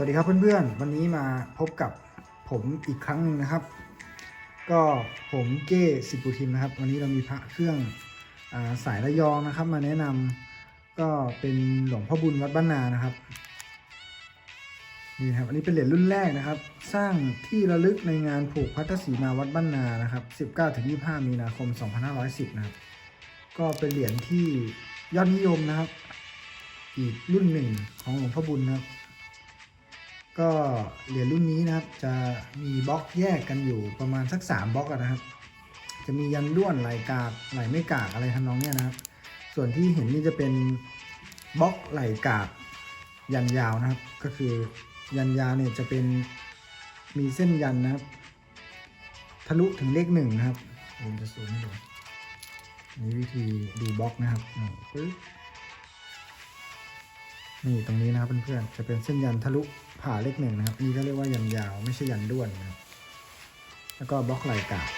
สวัสดีครับเพื่อนๆ วันนี้มาพบกับผมอีกครั้งหนึ่งนะครับ ก็ผมเก้สิบปุทิมนะครับ วันนี้เรามีพระเครื่องอสายระยองนะครับ มาแนะนำก็เป็นหลวงพ่อบุญวัดบ้านนานะครับนี่ครับอันนี้เป็นเหรียญรุ่นแรกนะครับ สร้างที่ระลึกในงานผูกพัทสีมาวัดบ้านนานะครับ 19-25 มีนาคม 2510 นะครับ ก็เป็นเหรียญที่ยอดนิยมนะครับ อีกรุ่นหนึ่งของหลวงพ่อบุญนะครับ ก็เหรียญรุ่นนี้นะครับ จะมีบล็อกแยกกันอยู่ประมาณสัก 3บล็อกนะครับ จะมียันด้วนไหลกากไหลไม่กากอะไรทำนองเนี้ยนะครับ ส่วนที่เห็นนี่จะเป็นบล็อกไหลกากยันยาวนะครับ ก็คือยันยาวเนี่ยจะเป็นมีเส้นยันนะครับ ทะลุถึงเลขหนึ่งนะครับผมจะซูมให้ดูนี่วิธีดูบล็อกนะครับนี่ตรงนี้นะครับเพื่อนๆจะเป็นเส้นยันทะลุ ผ่าเลขหนึ่งนะครับนี่ก็เรียกว่ายันยาวไม่ใช่ยันด้วนนะแล้วก็บล็อกไหลกาก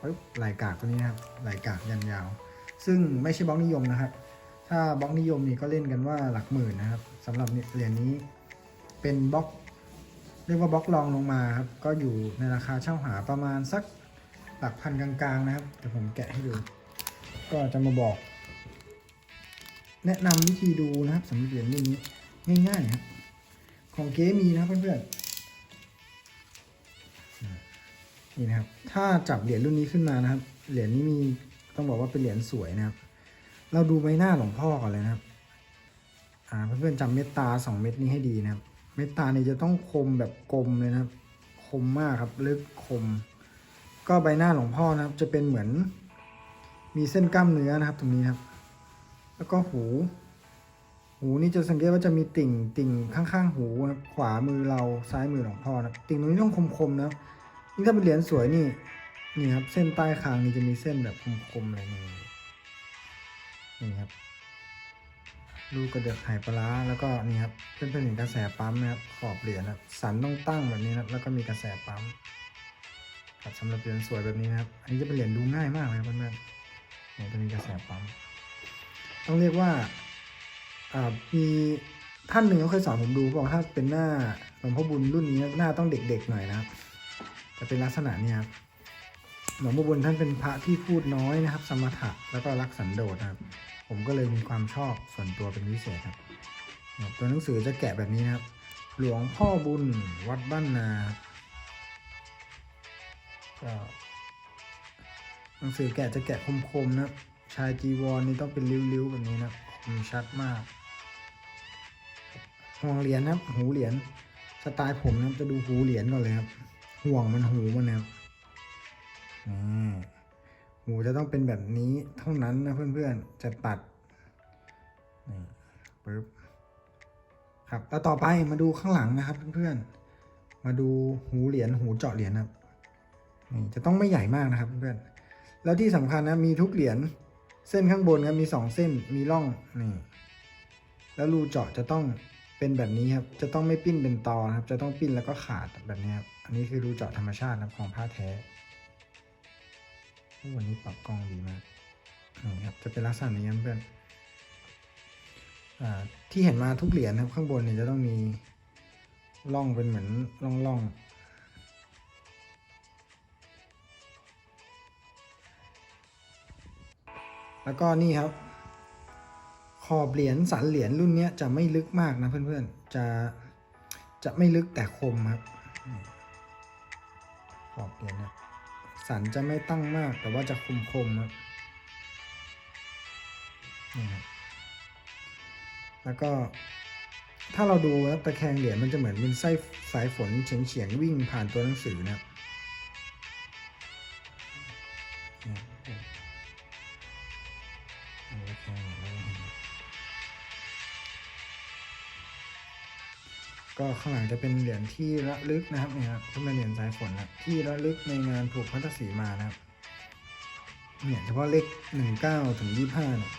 ปึ๊บไหลกากตัวนี้นะครับไหลกากยันยาว ซึ่งไม่ใช่บล็อกนิยมนะครับ ถ้าบล็อกนิยมนี่ก็เล่นกันว่าหลักหมื่นนะครับสำหรับเหรียญนี้เป็นบล็อก เรียกว่าบล็อกรองลงมาครับก็อยู่ในราคาเช่าหาประมาณสักหลักพันกลางๆนะครับเดี๋ยวผมแกะให้ดู ก็จะมาบอก แนะนำวิธีดูนะครับสำหรับเหรียญรุ่นนี้ง่ายๆครับ ของเก๊มีนะเพื่อนๆนี่นะครับ ถ้าจับเหรียญรุ่นนี้ขึ้นมานะครับ เหรียญนี้มีต้องบอกว่าเป็นเหรียญสวยนะครับ เราดูใบหน้าหลวงพ่อก่อนเลยนะครับ อ่าเพื่อนๆจำเม็ดตาสองเม็ดนี้ให้ดีนะครับ เม็ดตานี่จะต้องคมแบบกลมเลยนะครับ คมมากครับลึกคม ก็ใบหน้าหลวงพ่อนะครับ จะเป็นเหมือน มีเส้นกล้ามเนื้อนะครับ ตรงนี้ครับ แล้วก็หู หูนี่จะสังเกตว่าจะมีติ่งติ่งข้างๆ หูนะครับขวามือเราซ้ายมือหลวงพ่อนะติ่งตรงนี้ต้องคมๆนะนี่ถ้าเป็นเหรียญสวยนี่นี่ครับเส้นใต้คางนี่จะมีเส้นแบบคมๆอะไรนี่นี่ครับลูกกระเดือกไหปลาแล้วก็นี่ครับเพื่อนๆเห็นกระแสปั๊มนะครับขอบเหรียญนะครับสันต้องตั้งแบบนี้นะแล้วก็มีกระแสปั๊มครับสำหรับเหรียญสวยแบบนี้นะครับ อันนี้จะเป็นเหรียญดูง่ายมากเลยครับเพื่อนๆเนี่ยจะมีกระแสปั๊มต้องเรียกว่า มีท่านหนึ่งเขาเคยสอนผมดูบอกถ้าเป็นหน้าหลวงพ่อบุญรุ่นนี้หน้าต้องเด็กๆหน่อยนะครับจะเป็นลักษณะเนี้ครับหลวงพ่อบุญท่านเป็นพระที่พูดน้อยนะครับ สมถะแล้วก็รักสันโดษนะครับ ผมก็เลยมีความชอบส่วนตัวเป็นพิเศษครับตัวหนังสือจะแกะแบบนี้นะครับ หลวงพ่อบุญวัดบ้านนาก็หนังสือแกะจะแกะคมๆนะชายจีวรนี่ต้องเป็นริ้วๆแบบนี้นะคมชัดมาก ห่วงเหรียญนะครับ หูเหรียญสไตล์ผมนะครับจะดูหูเหรียญก่อนเลยครับห่วงมันหูมันนะครับหูจะต้องเป็นแบบนี้เท่านั้นนะเพื่อนๆจะตัดนี่ปึ๊บครับแล้วต่อไปมาดูข้างหลังนะครับเพื่อนๆมาดูหูเหรียญหูเจาะเหรียญนะครับนี่จะต้องไม่ใหญ่มากนะครับเพื่อนๆแล้วที่สำคัญนะมีทุกเหรียญเส้นข้างบนครับมีสองเส้นมีร่องนี่แล้วรูเจาะจะต้อง เป็นแบบนี้ครับ จะต้องไม่ปิ้นเป็นตอนครับ จะต้องปิ้นแล้วก็ขาดแบบนี้ครับ อันนี้คือรูเจาะธรรมชาตินะของผ้าแท้โอ้วันนี้ปรับกล้องดีมากนี่ครับ จะเป็นลักษณะนี้ครับเพื่อนอ่าที่เห็นมาทุกเหรียญครับ ข้างบนเนี่ยจะต้องมีร่องเป็นเหมือนร่องร่องๆแล้วก็นี่ครับ ขอบเหรียญสันเหรียญรุ่นนี้จะไม่ลึกมากนะเพื่อนๆ จะจะไม่ลึกแต่คมครับขอบเหรียญนะสันจะไม่ตั้งมากแต่ว่าจะคมคมๆครับนี่ครับแล้วก็ถ้าเราดูนะตะแคงเหรียญมันจะเหมือนเป็นไส้สายฝนเฉียงเฉียงๆวิ่งผ่านตัวหนังสือนะครับนี่ครับอันนี้ก็ ก็ข้างหลังจะเป็นเหรียญที่ระลึกนะครับเนี่ยครับเป็นเหรียญสายฝนนะที่ระลึกในงานผูกพัทสีมานะครับเนี่ยเฉพาะเลขหนึ่งเก้าถึงยี่ห้าเนี่ย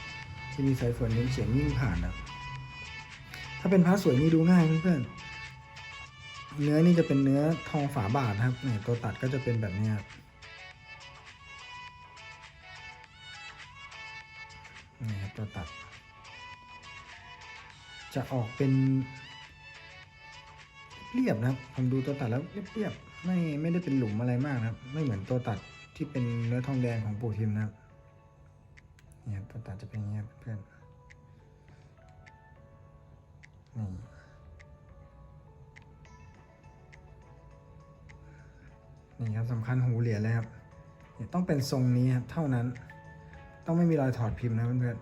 ที่มีสายฝนเฉียงเฉียงวิ่งผ่านนะถ้าเป็นพระสวยนี่ดูง่ายเพื่อนเนื้อนี่จะเป็นเนื้อทองฝาบาทนะครับเนี่ยตัวตัดก็จะเป็นแบบนี้ครับนี่ครับตัวตัด จะออกเป็น เรียบนะครับ ผมดูตัวตัดแล้วเรียบๆไม่ไม่ได้เป็นหลุมอะไรมากนะครับ ไม่เหมือนตัวตัดที่เป็นเนื้อทองแดงของปู่ทิมนะครับเนี่ยตัวตัดจะเป็นอย่างเงี้ยเพื่อนนี่นี่ครับสำคัญหูเหรียญเลยครับเนี่ยต้องเป็นทรงนี้ครับเท่านั้น ต้องไม่มีรอยถอดพิมพ์นะเพื่อน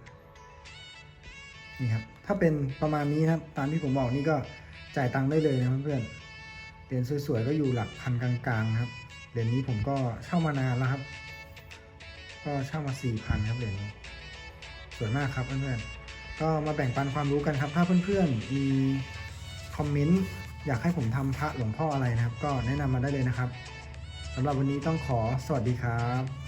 ๆนี่ครับถ้าเป็นประมาณนี้นะครับ ตามที่ผมบอกนี่ก็ จ่ายตังค์ได้เลยนะเพื่อนๆเหรียญสวยๆก็อยู่หลักพันกลางๆครับ เหรียญนี้ผมก็เช่ามานานแล้วครับ ก็เช่ามาสี่พันครับเหรียญนี้ สวยมากครับเพื่อนๆ ก็มาแบ่งปันความรู้กันครับ ถ้าเพื่อนๆ มีคอมเมนต์อยากให้ผมทำพระหลวงพ่ออะไรนะครับ ก็แนะนำมาได้เลยนะครับสำหรับวันนี้ต้องขอสวัสดีครับ